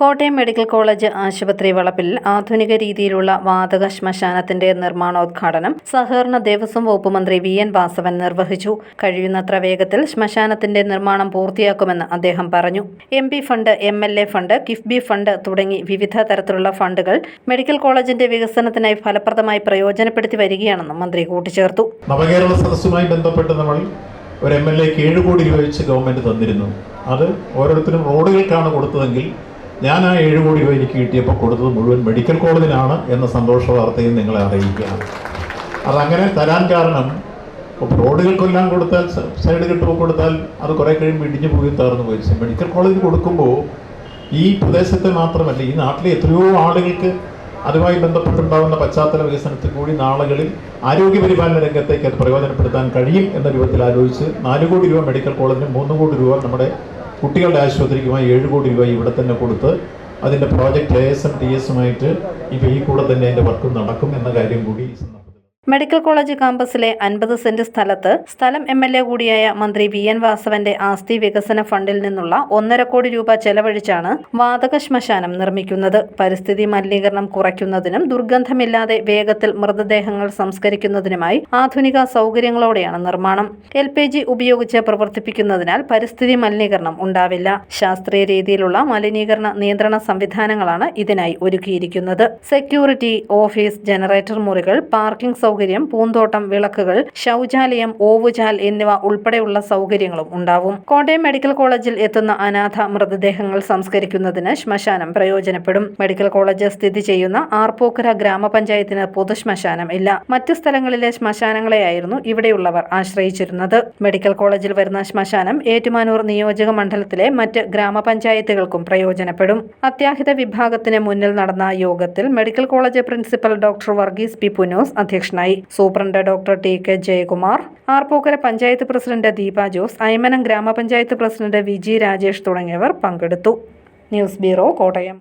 Kottayam medical college ആശുപത്രി വളപ്പിൽ ആധുനിക രീതിയിലുള്ള വാതക ശ്മശാനത്തിന്റെ നിർമ്മാണോദ്ഘാടനം സഹകരണ ദേവസ്വം വകുപ്പ് മന്ത്രി വി എൻ വാസവൻ നിർവഹിച്ചു. കഴിയുന്നത്ര വേഗത്തിൽ ശ്മശാനത്തിന്റെ നിർമ്മാണം പൂർത്തിയാക്കുമെന്ന് അദ്ദേഹം പറഞ്ഞു. M P fund M L A fund KIIFB fund തുടങ്ങി വിവിധ തരത്തിലുള്ള ഫണ്ടുകൾ മെഡിക്കൽ കോളേജിന്റെ വികസനത്തിനായി ഫലപ്രദമായി പ്രയോജനപ്പെടുത്തി വരികയാണെന്നും മന്ത്രി കൂട്ടിച്ചേർത്തു. നവകേരള സദസ്സുമായി ബന്ധപ്പെട്ട് നമ്മൾ ഒരു എം എൽ എ ഏഴ് കോടി രൂപ വെച്ച് ഗവൺമെന്റ് തന്നിരുന്നു. അത് ഓരോരുത്തരും റോഡുകൾക്കാണ് കൊടുത്തതെങ്കിൽ ഞാൻ ആ ഏഴ് കോടി രൂപ എനിക്ക് കിട്ടിയപ്പോൾ കൊടുത്തത് മുഴുവൻ മെഡിക്കൽ കോളേജിനാണ് എന്ന സന്തോഷ വാർത്തയും നിങ്ങളെ അറിയിക്കുകയാണ്. അതങ്ങനെ തരാൻ കാരണം റോഡുകൾക്കെല്ലാം കൊടുത്താൽ സൈഡ് കെട്ടുമ്പോൾ കൊടുത്താൽ അത് കുറേ കഴിയുമ്പോൾ ഇടിഞ്ഞു പോയി തകർന്നു പോയി. മെഡിക്കൽ കോളേജിൽ കൊടുക്കുമ്പോൾ ഈ പ്രദേശത്തെ മാത്രമല്ല ഈ നാട്ടിലെ എത്രയോ ആളുകൾക്ക് അതുമായി ബന്ധപ്പെട്ടുണ്ടാകുന്ന പശ്ചാത്തല വികസനത്തിൽ കൂടി നാളുകളിൽ ആരോഗ്യ പരിപാലന രംഗത്തേക്ക് അത് പ്രയോജനപ്പെടുത്താൻ കഴിയും എന്ന രൂപത്തിൽ ആലോചിച്ച് നാല് കോടി രൂപ മെഡിക്കൽ കോളേജിന് മൂന്ന് കോടി രൂപ നമ്മുടെ കുട്ടികളുടെ ആശുപത്രിക്കുമായി ഏഴ് കോടി രൂപ ഇവിടെ തന്നെ കൊടുത്ത് അതിന്റെ project A S M T എസുമായിട്ട് ഇപ്പോൾ ഈ കൂടെ തന്നെ അതിന്റെ വർക്ക് നടക്കും എന്ന കാര്യം കൂടി മെഡിക്കൽ കോളേജ് കാമ്പസിലെ അൻപത് സെന്റ് സ്ഥലത്ത് സ്ഥലം എം എൽ എ കൂടിയായ മന്ത്രി വി എൻ വാസവന്റെ ആസ്തി വികസന ഫണ്ടിൽ നിന്നുള്ള ഒന്നര കോടി രൂപ ചെലവഴിച്ചാണ് വാതക ശ്മശാനം നിർമ്മിക്കുന്നത്. പരിസ്ഥിതി മലിനീകരണം കുറയ്ക്കുന്നതിനും ദുർഗന്ധമില്ലാതെ വേഗത്തിൽ മൃതദേഹങ്ങൾ സംസ്കരിക്കുന്നതിനുമായി ആധുനിക സൗകര്യങ്ങളോടെയാണ് നിർമ്മാണം. എൽ പി ജി ഉപയോഗിച്ച് പ്രവർത്തിപ്പിക്കുന്നതിനാൽ പരിസ്ഥിതി മലിനീകരണം ഉണ്ടാവില്ല. ശാസ്ത്രീയ രീതിയിലുള്ള മലിനീകരണ നിയന്ത്രണ സംവിധാനങ്ങളാണ് ഇതിനായി ഒരുക്കിയിരിക്കുന്നത്. സെക്യൂരിറ്റി ഓഫീസ് ജനറേറ്റർ മുറികൾ പാർക്കിംഗ് സൗകര്യം പൂന്തോട്ടം വിളക്കുകൾ ശൗചാലയം ഓവുചാൽ എന്നിവ ഉൾപ്പെടെയുള്ള സൗകര്യങ്ങളും ഉണ്ടാവും. കോട്ടയം മെഡിക്കൽ കോളേജിൽ എത്തുന്ന അനാഥ മൃതദേഹങ്ങൾ സംസ്കരിക്കുന്നതിന് ശ്മശാനം പ്രയോജനപ്പെടും. മെഡിക്കൽ കോളേജ് സ്ഥിതി ചെയ്യുന്ന ആർപ്പൂക്കര ഗ്രാമപഞ്ചായത്തിന് പൊതു ശ്മശാനം ഇല്ല. മറ്റു സ്ഥലങ്ങളിലെ ശ്മശാനങ്ങളെയായിരുന്നു ഇവിടെയുള്ളവർ ആശ്രയിച്ചിരുന്നത്. മെഡിക്കൽ കോളേജിൽ വരുന്ന ശ്മശാനം ഏറ്റുമാനൂർ നിയോജക മണ്ഡലത്തിലെ മറ്റ് ഗ്രാമപഞ്ചായത്തുകൾക്കും പ്രയോജനപ്പെടും. അത്യാഹിത വിഭാഗത്തിന് മുന്നിൽ നടന്ന യോഗത്തിൽ medical college principal doctor Varghese P. Punnoose അധ്യക്ഷനായി superintendent doctor T K Jayakumar Arpookara panchayat president Deepa Jose Aymanam gramapanchayat president Viji Rajesh തുടങ്ങിയവർ പങ്കെടുത്തു. News bureau Kottayam.